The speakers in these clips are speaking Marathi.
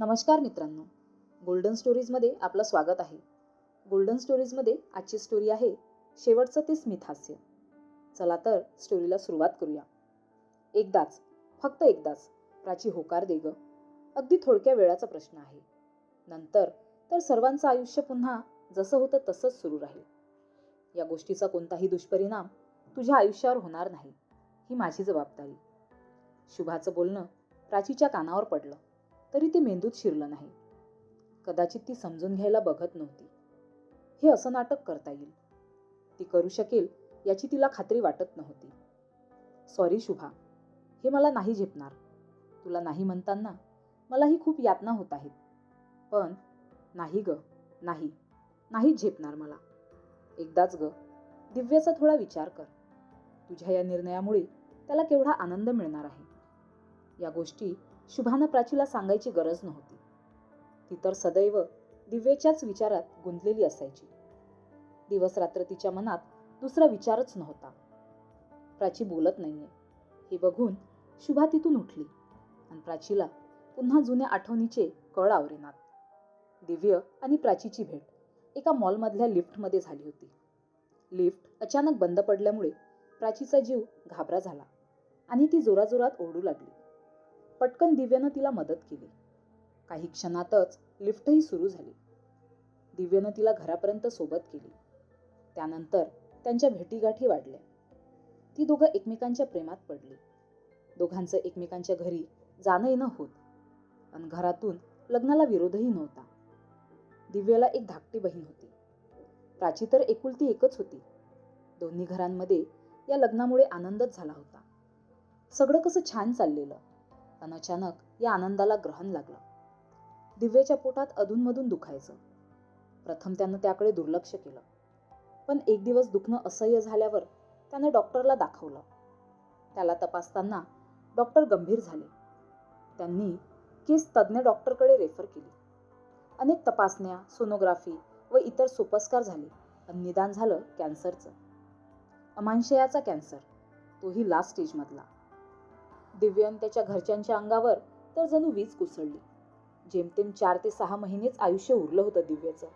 नमस्कार मित्रांनो. गोल्डन स्टोरीजमध्ये आपलं स्वागत आहे. गोल्डन स्टोरीजमध्ये आजची स्टोरी आहे शेवटचं ते स्मिथास्य चला तर स्टोरीला सुरुवात करूया. एकदाच फक्त एकदाच प्राची होकार दे ग अगदी थोडक्या वेळाचा प्रश्न आहे. नंतर तर सर्वांचं आयुष्य पुन्हा जसं होतं तसंच सुरू राहील. या गोष्टीचा कोणताही दुष्परिणाम तुझ्या आयुष्यावर होणार नाही ही माझी जबाबदारी. शुभाचं बोलणं प्राचीच्या कानावर पडलं. तरी ते मेंदूत शिरलं नाही. कदाचित ती समजून घ्यायला बघत नव्हती. हे असं नाटक करता येईल. ती करू शकेल याची तिला खात्री वाटत नव्हती. सॉरी शुभा. हे मला नाही झेपणार. तुला नाही म्हणताना मलाही खूप यातना होत आहेत. पण नाही ग नाही. नाही झेपणार मला. एकदाच ग दिव्याचा थोडा विचार कर. तुझ्या या निर्णयामुळे त्याला केवढा आनंद मिळणार आहे. या गोष्टी शुभानं प्राचीला सांगायची गरज नव्हती. ती तर सदैव दिव्येच्याच विचारात गुंतलेली असायची. दिवस रात्र तिच्या मनात दुसरा विचारच नव्हता. प्राची बोलत नाहीये. हे बघून शुभा तिथून उठली आणि प्राचीला पुन्हा जुन्या आठवणीचे कळ आवरेनात. दिव्य आणि प्राचीची भेट एका मॉलमधल्या लिफ्टमध्ये झाली होती. लिफ्ट अचानक बंद पडल्यामुळे प्राचीचा जीव घाबरा झाला आणि ती जोराजोरात ओरडू लागली. पटकन दिव्यानं तिला मदत केली. काही क्षणातच लिफ्टही सुरू झाली. दिव्यानं तिला घरापर्यंत सोबत केली. त्यानंतर त्यांच्या भेटीगाठी वाढल्या. ती दोघं एकमेकांच्या प्रेमात पडली. दोघांचं एकमेकांच्या घरी जाणं येणं होत पण घरातून लग्नाला विरोधही नव्हता. दिव्याला एक धाकटी बहीण होती. प्राची तर एकुलती एकच होती. दोन्ही घरांमध्ये या लग्नामुळे आनंदच झाला होता. सगळं कसं छान चाललेलं. पण अचानक या आनंदाला ग्रहण लागलं. दिव्याच्या पोटात अधूनमधून दुखायचं. प्रथम त्यानं त्याकडे दुर्लक्ष केलं. पण एक दिवस दुखणं असह्य झाल्यावर त्यानं डॉक्टरला दाखवलं. त्याला तपासताना डॉक्टर गंभीर झाले. त्यांनी केस तज्ज्ञ डॉक्टरकडे रेफर केली. अनेक तपासण्या सोनोग्राफी व इतर सोपस्कार झाले आणि निदान झालं कॅन्सरचं. अमांशयाचा कॅन्सर. तोही लास्ट स्टेजमधला. दिव्यान त्याच्या घरच्यांच्या अंगावर तर जणू वीज कोसळली. जेमतेम चार ते सहा महिनेच आयुष्य उरलं होतं दिव्याचं.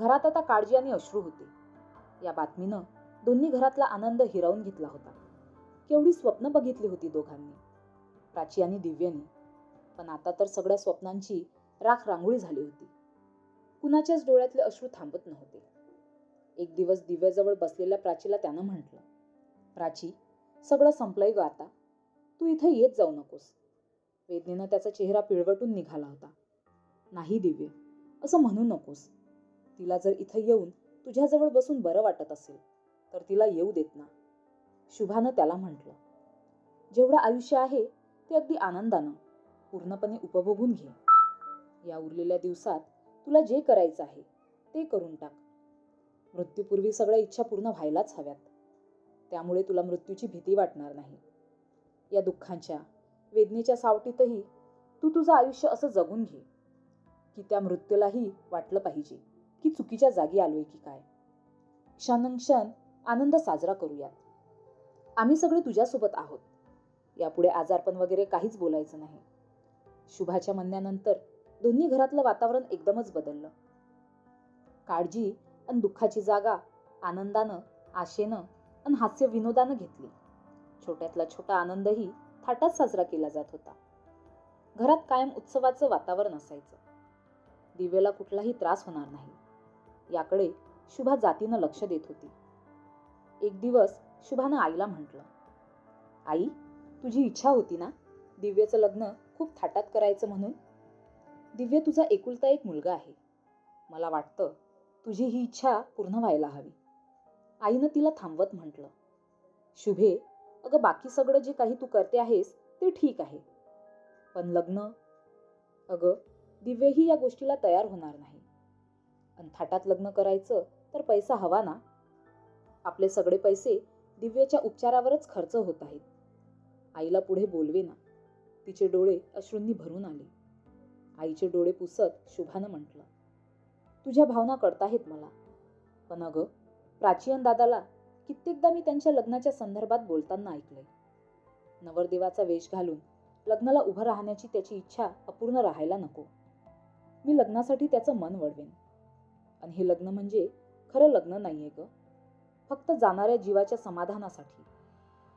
घरात आता काळजी आणि अश्रू होते. या बातमीनं दोन्ही घरातला आनंद हिरावून घेतला होता. केवढी स्वप्न बघितली होती दोघांनी. प्राची आणि दिव्याने. पण आता तर सगळ्या स्वप्नांची राख रांगोळी झाली होती. कुणाच्याच डोळ्यातले अश्रू थांबत नव्हते. एक दिवस दिव्याजवळ बसलेल्या प्राचीला त्यानं म्हटलं प्राची सगळं संपलंय ग आता. तू इथं येत जाऊ नकोस. वेदनेनं त्याचा चेहरा पिळवटून निघाला होता. नाही दिव्य असं म्हणू नकोस. तिला जर इथं येऊन तुझ्याजवळ बसून बरं वाटत असेल तर तिला येऊ देत ना. शुभानं त्याला म्हटलं जेवढं आयुष्य आहे ते अगदी आनंदानं पूर्णपणे उपभोगून घे. या उरलेल्या दिवसात तुला जे करायचं आहे ते करून टाक. मृत्यूपूर्वी सगळ्या इच्छा पूर्ण व्हायलाच हव्यात. त्यामुळे तुला मृत्यूची भीती वाटणार नाही. या दुःखांच्या वेदनेच्या सावटीतही तू तुझं आयुष्य असं जगून घे. की त्या मृत्यूलाही वाटलं पाहिजे की चुकीच्या जागी आलोय की काय. क्षण आनंद साजरा करूयात. आम्ही सगळे तुझ्यासोबत आहोत. यापुढे आजारपण वगैरे काहीच बोलायचं नाही. शुभाच्या म्हणण्यानंतर दोन्ही घरातलं वातावरण एकदमच बदललं. काळजी आणि दुःखाची जागा आनंदानं आशेनं आणि हास्य विनोदानं घेतली. छोट्यातला छोटा आनंदही थाटात साजरा केला जात होता. घरात कायम उत्सवाचं वातावरण असायचं. दिव्याला कुठलाही त्रास होणार नाही. याकडे शुभा जातीनं लक्ष देत होती. एक दिवस शुभानं आईला म्हटलं आई तुझी इच्छा होती ना? दिव्याचं लग्न खूप थाटात करायचं म्हणून? दिव्य तुझा एकुलता एक मुलगा आहे. मला वाटतं तुझी ही इच्छा पूर्ण व्हायला हवी. आईनं तिला थांबवत म्हटलं शुभे अगं बाकी सगळं जे काही तू करते आहेस ते ठीक आहे. पण लग्न? अगं दिव्यही या गोष्टीला तयार होणार नाही. आणि थाटात लग्न करायचं तर पैसा हवा ना? आपले सगळे पैसे दिव्याच्या उपचारावरच खर्च होत आहेत. आईला पुढे बोलवे ना. तिचे डोळे अश्रूंनी भरून आले. आईचे डोळे पुसत शुभानं म्हटलं तुझ्या भावना कळताहेत मला. पण अगं प्राचीन दादाला कित्येकदा मी त्यांच्या लग्नाच्या संदर्भात बोलताना ऐकलंय. नवरदेवाचा वेश घालून लग्नाला उभं राहण्याची त्याची इच्छा अपूर्ण राहायला नको. मी लग्नासाठी त्याचं मन वळवेन. आणि हे लग्न म्हणजे खरं लग्न नाहीये ग. फक्त जाणाऱ्या जीवाच्या समाधानासाठी.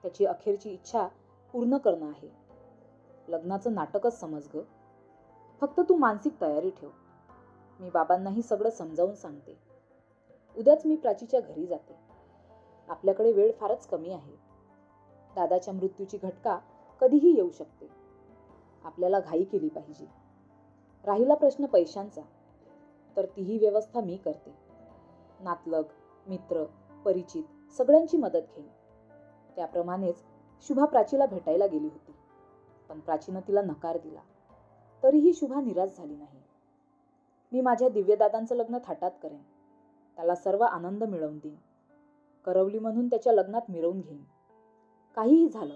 त्याची अखेरची इच्छा पूर्ण करणं आहे. लग्नाचं नाटकच समज ग. फक्त तू मानसिक तयारी ठेव. मी बाबांनाही सगळं समजावून सांगते. उद्याच मी प्राचीच्या घरी जाते. आपल्याकडे वेळ फारच कमी आहे. दादाच्या मृत्यूची घटका कधीही येऊ शकते. आपल्याला घाई केली पाहिजे. राहिला प्रश्न पैशांचा. तर तीही व्यवस्था मी करते. नातलग मित्र परिचित सगळ्यांची मदत घेईन. त्याप्रमाणेच शुभा प्राचीला भेटायला गेली होती. पण प्राचीनं तिला नकार दिला. तरीही शुभा निराश झाली नाही. मी माझ्या दिव्यदादांचं लग्न थाटात करेन. त्याला सर्व आनंद मिळवून देईन. करवली म्हणून त्याच्या लग्नात मिरवून घेईन. काहीही झालं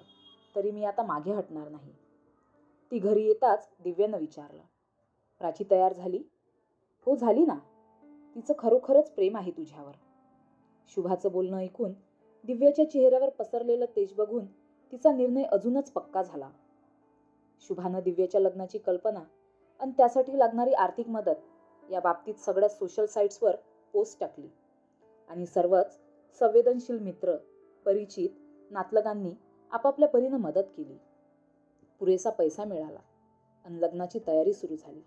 तरी मी आता मागे हटणार नाही. ती घरी येताच दिव्यानं विचारलं प्राची तयार झाली? हो झाली ना. तिचं खरोखरच प्रेम आहे तुझ्यावर. शुभाचं बोलणं ऐकून दिव्याच्या चेहऱ्यावर पसरलेलं तेज बघून तिचा निर्णय अजूनच पक्का झाला. शुभानं दिव्याच्या लग्नाची कल्पना आणि त्यासाठी लागणारी आर्थिक मदत या बाबतीत सगळ्या सोशल साईट्सवर पोस्ट टाकली आणि सर्वच संवेदनशील मित्र परिचित नातलगांनी आपापल्या परीनं मदत केली. पुरेसा पैसा मिळाला आणि लग्नाची तयारी सुरू झाली.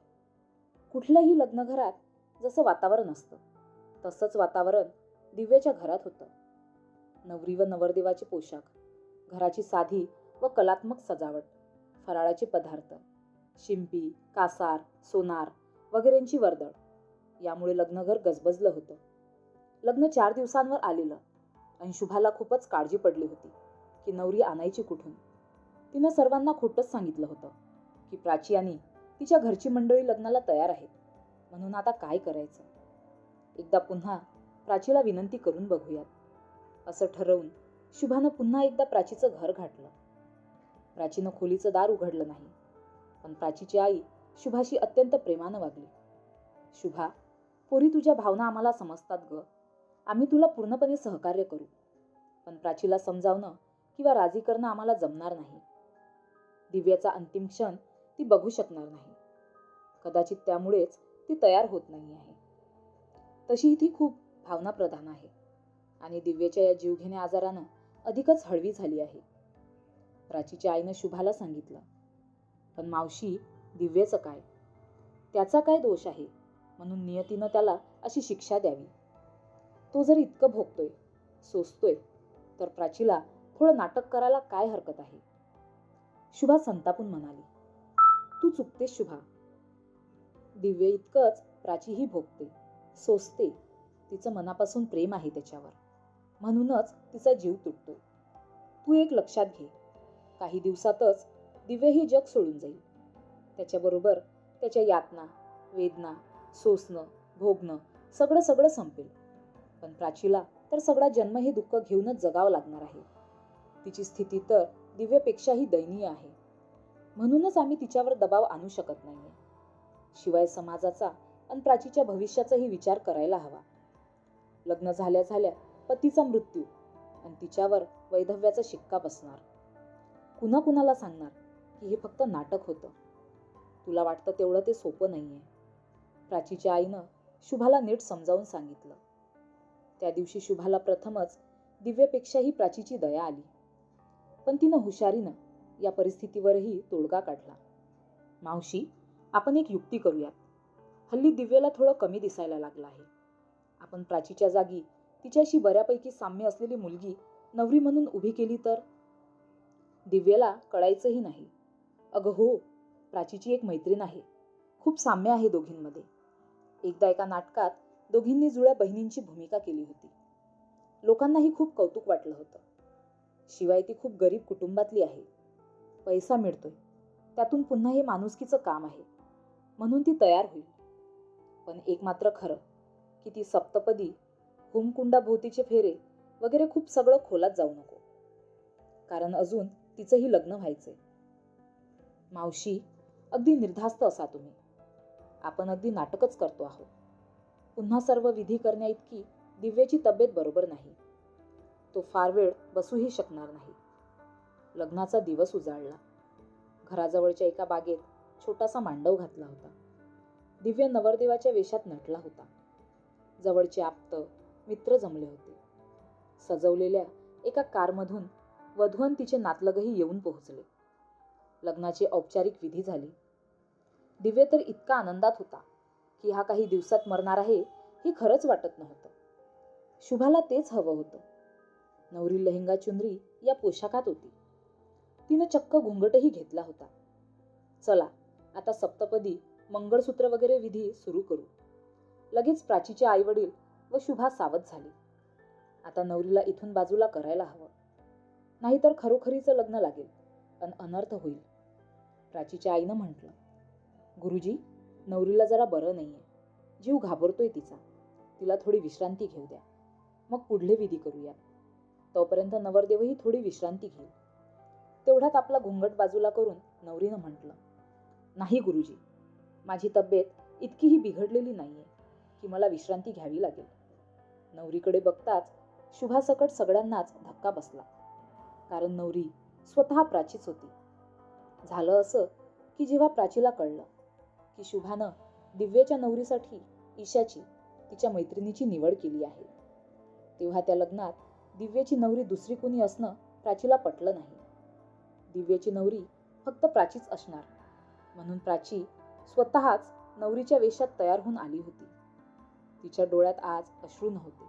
कुठल्याही लग्नघरात जसं वातावरण असतं तसंच वातावरण दिव्याच्या घरात होतं. नवरी व नवरदेवाचे पोशाख घराची साधी व कलात्मक सजावट फराळाचे पदार्थ शिंपी कासार सोनार वगैरेंची वर्दळ यामुळे लग्नघर गजबजलं होतं. लग्न चार दिवसांवर आलेलं. आणि शुभाला खूपच काळजी पडली होती की नवरी आणायची कुठून? तिनं सर्वांना खोटंच सांगितलं होतं की प्राची आणि तिच्या घरची मंडळी लग्नाला तयार आहेत म्हणून आता काय करायचं? एकदा पुन्हा प्राचीला विनंती करून बघूयात. असं ठरवून शुभानं पुन्हा एकदा प्राचीचं घर गाठलं. प्राचीनं खोलीचं दार उघडलं नाही पण प्राचीची आई शुभाशी अत्यंत प्रेमानं वागली. शुभा पोरी तुझ्या भावना आम्हाला समजतात ग. आम्ही तुला पूर्णपणे सहकार्य करू. पण प्राचीला समजावणं किंवा राजी करणं आम्हाला जमणार नाही. दिव्याचा अंतिम क्षण ती बघू शकणार नाही. कदाचित त्यामुळेच ती तयार होत नाही आहे. तशीही ती खूप भावनाप्रधान आहे. आणि दिव्याच्या या जीवघेण्या आजारानं अधिकच हळवी झाली आहे. प्राचीच्या आईनं शुभाला सांगितलं पण मावशी दिव्याचं काय? त्याचा काय दोष आहे? म्हणून नियतीनं त्याला अशी शिक्षा द्यावी. तो जर इतकं भोगतोय सोसतोय तर प्राचीला थोडं नाटक करायला काय हरकत आहे? शुभा संतापून म्हणाली तू चुकतेस शुभा. दिव्य इतकंच प्राचीही भोगते सोसते. तिचं मनापासून प्रेम आहे त्याच्यावर. म्हणूनच तिचा जीव तुटतो तू एक लक्षात घे. काही दिवसातच दिव्य हे जग सोडून जाईल. त्याच्याबरोबर त्याच्या यातना वेदना सोसणं भोगणं सगळं सगळं संपेल. पण प्राचीला तर सगळा जन्म हे दुःख घेऊनच जगावं लागणार आहे. तिची स्थिती तर दिव्यपेक्षाही दयनीय आहे. म्हणूनच आम्ही तिच्यावर दबाव आणू शकत नाहीये. शिवाय समाजाचा आणि प्राचीच्या भविष्याचाही विचार करायला हवा. लग्न झाल्या झाल्या पतीचा मृत्यू आणि तिच्यावर वैधव्याचा शिक्का बसणार. कुणा कुणाला सांगणार की हे फक्त नाटक होतं. तुला वाटतं तेवढं ते सोपं नाही आहे प्राचीच्या आईनं शुभाला नीट समजावून सांगितलं. त्या दिवशी शुभाला प्रथमच दिव्यापेक्षाही प्राचीची दया आली. पण तिनं हुशारीनं या परिस्थितीवरही तोडगा काढला. मावशी आपण एक युक्ती करूयात. हल्ली दिव्याला थोडं कमी दिसायला लागलं आहे. आपण प्राचीच्या जागी तिच्याशी बऱ्यापैकी साम्य असलेली मुलगी नवरी म्हणून उभी केली तर? दिव्याला कळायचंही नाही. अगं हो प्राचीची एक मैत्रीण आहे. खूप साम्य आहे दोघींमध्ये. एकदा एका नाटकात दोघींनी जुळ्या बहिणींची भूमिका केली होती. लोकांनाही खूप कौतुक वाटलं होतं. शिवाय ती खूप गरीब कुटुंबातली आहे. पैसा मिळतोय. त्यातून पुन्हा हे माणुसकीचं काम आहे. म्हणून ती तयार होईल. पण एक मात्र खरं की ती सप्तपदी होमकुंडाभोवतीचे फेरे वगैरे खूप सगळं खोलात जाऊ नको. कारण अजून तिचंही लग्न व्हायचंय. मावशी अगदी निर्धास्त असा तुम्ही. आपण अगदी नाटकच करतो आहोत. पुन्हा सर्व विधी करण्याइतकी दिव्याची तब्येत बरोबर नाही. तो फार वेळ बसूही शकणार नाही. लग्नाचा दिवस उजाळला. घराजवळच्या एका बागेत छोटासा मांडव घातला होता. दिव्य नवरदेवाच्या वेशात नटला होता. जवळचे आप्त मित्र जमले होते. सजवलेल्या एका कारमधून वधू तिचे नातलगही येऊन पोहोचले. लग्नाची औपचारिक विधी झाली. दिव्य तर इतका आनंदात होता. की हा काही दिवसात मरणार आहे हे खरंच वाटत नव्हतं. शुभाला तेच हवं होतं. नवरी लेहंगा चुनरी या पोशाखात होती. तिनं चक्क घुंगटही घेतला होता. चला आता सप्तपदी मंगळसूत्र वगैरे विधी सुरू करू. लगेच प्राचीचे आईवडील व शुभा सावध झाली. आता नवरीला इथून बाजूला करायला हवं. नाहीतर खरोखरीचं लग्न लागेल पण अनर्थ होईल. प्राचीच्या आईनं म्हटलं गुरुजी नवरीला जरा बरं नाही आहे जीव घाबरतोय तिचा. तिला थोडी विश्रांती घेऊ द्या. मग पुढले विधी करूया तोपर्यंत नवरदेवही थोडी विश्रांती घेईल. तेवढ्यात आपला घुंगट बाजूला करून नवरीनं म्हटलं नाही गुरुजी माझी तब्येत इतकीही बिघडलेली नाही आहे की मला विश्रांती घ्यावी लागेल. नवरीकडे बघताच शुभासकट सगळ्यांनाच धक्का बसला. कारण नवरी स्वतः प्राचीच होती. झालं असं की जेव्हा प्राचीला कळलं की शुभानं दिव्याच्या नवरीसाठी ईशाची तिच्या मैत्रिणीची निवड केली आहे. तेव्हा त्या लग्नात दिव्याची नवरी दुसरी कोणी असणं प्राचीला पटलं नाही. दिव्याची नवरी फक्त प्राचीच असणार. म्हणून प्राची स्वतःच नवरीच्या वेशात तयार होऊन आली होती. तिच्या डोळ्यात आज अश्रू नव्हते.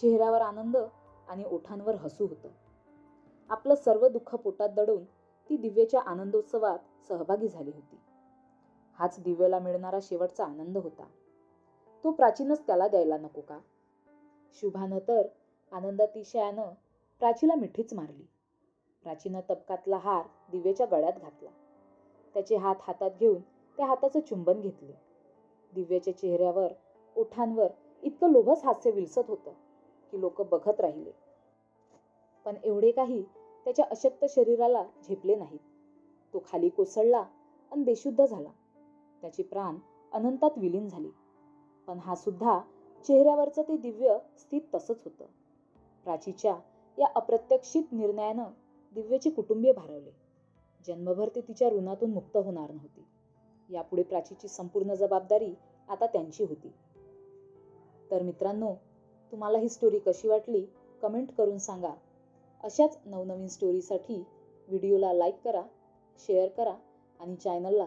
चेहऱ्यावर आनंद आणि ओठांवर हसू होतं. आपलं सर्व दुःख पोटात दडून ती दिव्याच्या आनंदोत्सवात सहभागी झाली होती. हाच दिव्याला मिळणारा शेवटचा आनंद होता. तो प्राचीनच त्याला द्यायला नको का? शुभानं तर आनंदातिशयानं प्राचीला मिठीच मारली. प्राचीनं तबकातला हार दिव्याच्या गळ्यात घातला. त्याचे हात हातात घेऊन त्या हाताचं चुंबन घेतले. दिव्याच्या चेहऱ्यावर ओठांवर इतकं लोभस हास्य विलसत होतं की लोक बघत राहिले. पण एवढे काही त्याच्या अशक्त शरीराला झेपले नाहीत. तो खाली कोसळला आणि बेशुद्ध झाला. त्याचे प्राण अनंतात विलीन झाले. पण हा सुद्धा चेहऱ्यावरचं ते दिव्य स्थित तसंच होतं. प्राचीच्या या अप्रत्यक्षित निर्णयानं दिव्यचे कुटुंबीय भारावले. जन्मभर ते तिच्या ऋणातून मुक्त होणार नव्हती. यापुढे प्राचीची संपूर्ण जबाबदारी आता त्यांची होती. तर मित्रांनो तुम्हाला ही स्टोरी कशी वाटली कमेंट करून सांगा. अशाच नवनवीन स्टोरीसाठी व्हिडिओला लाईक करा शेअर करा आणि चॅनलला